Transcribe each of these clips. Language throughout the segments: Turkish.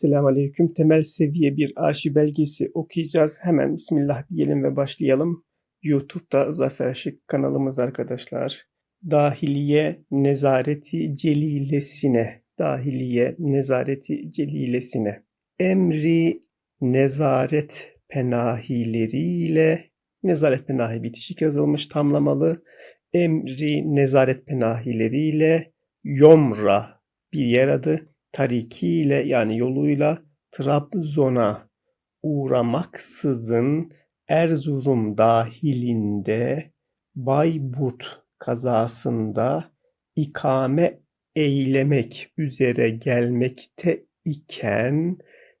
Selamun Aleyküm. Temel seviye bir arşiv belgesi okuyacağız. Hemen Bismillah diyelim ve başlayalım. YouTube'da Zafer Şık kanalımız arkadaşlar. Dahiliye Nezareti Celilesine. Dahiliye Nezareti Celilesine. Emri nezaret penahileriyle nezaret penahi bitişik yazılmış tamlamalı. Emri nezaret penahileriyle Yomra bir yer adı tarikiyle yani yoluyla Trabzon'a uğramaksızın Erzurum dahilinde Bayburt kazasında ikame eylemek üzere gelmekte iken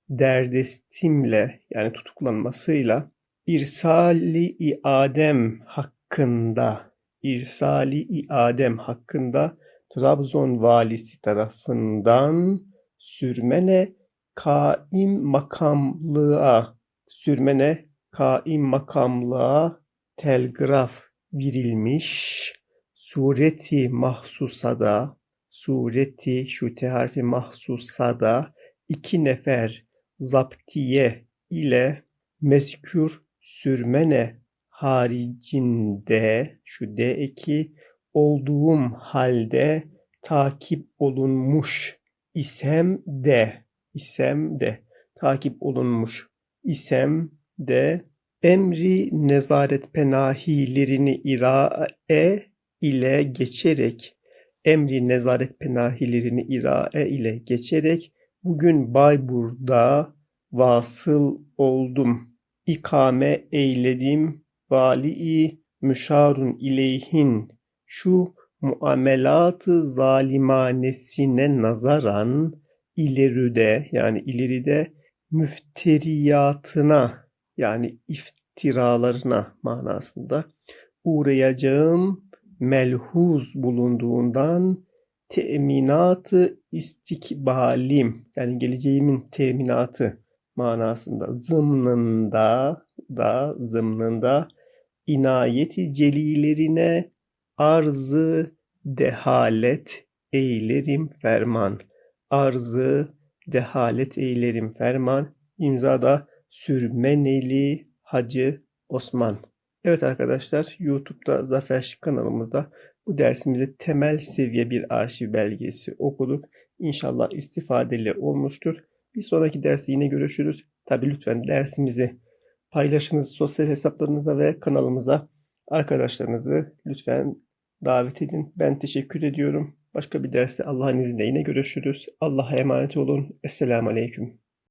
derdestimle yani tutuklanmasıyla irsali iadem hakkında irsali iadem hakkında Trabzon valisi tarafından sürmene kaim makamlığa sürmene kaim makamlığa telgraf verilmiş. Sureti mahsusada sureti şute harfi mahsusada iki nefer zaptiye ile meskür sürmene haricinde şu D eki olduğum halde takip olunmuş isem de isem de takip olunmuş isem de emri nezaret penahilerini irae ile geçerek emri nezaret penahilerini irae ile geçerek bugün Bayburt'da vasıl oldum. İkame eyledim vali müşarun ileyhin şu muamelatı zalimanesine nazaran ileride yani ileride müfteriyatına yani iftiralarına manasında uğrayacağım melhuz bulunduğundan teminatı istikbalim yani geleceğimin teminatı manasında zımnında da zımnında inayeti celilerine arzı dehalet eylerim ferman. Arzı dehalet eylerim ferman. İmzada Sürmeneli Hacı Osman. Evet arkadaşlar YouTube'da Zafer Şık kanalımızda bu dersimizde temel seviye bir arşiv belgesi okuduk. İnşallah istifadeli olmuştur. Bir sonraki derste yine görüşürüz. Tabi lütfen dersimizi paylaşınız sosyal hesaplarınıza ve kanalımıza. Arkadaşlarınızı lütfen davet edin. Ben teşekkür ediyorum. Başka bir derste Allah'ın izniyle yine görüşürüz. Allah'a emanet olun. Esselamu Aleyküm.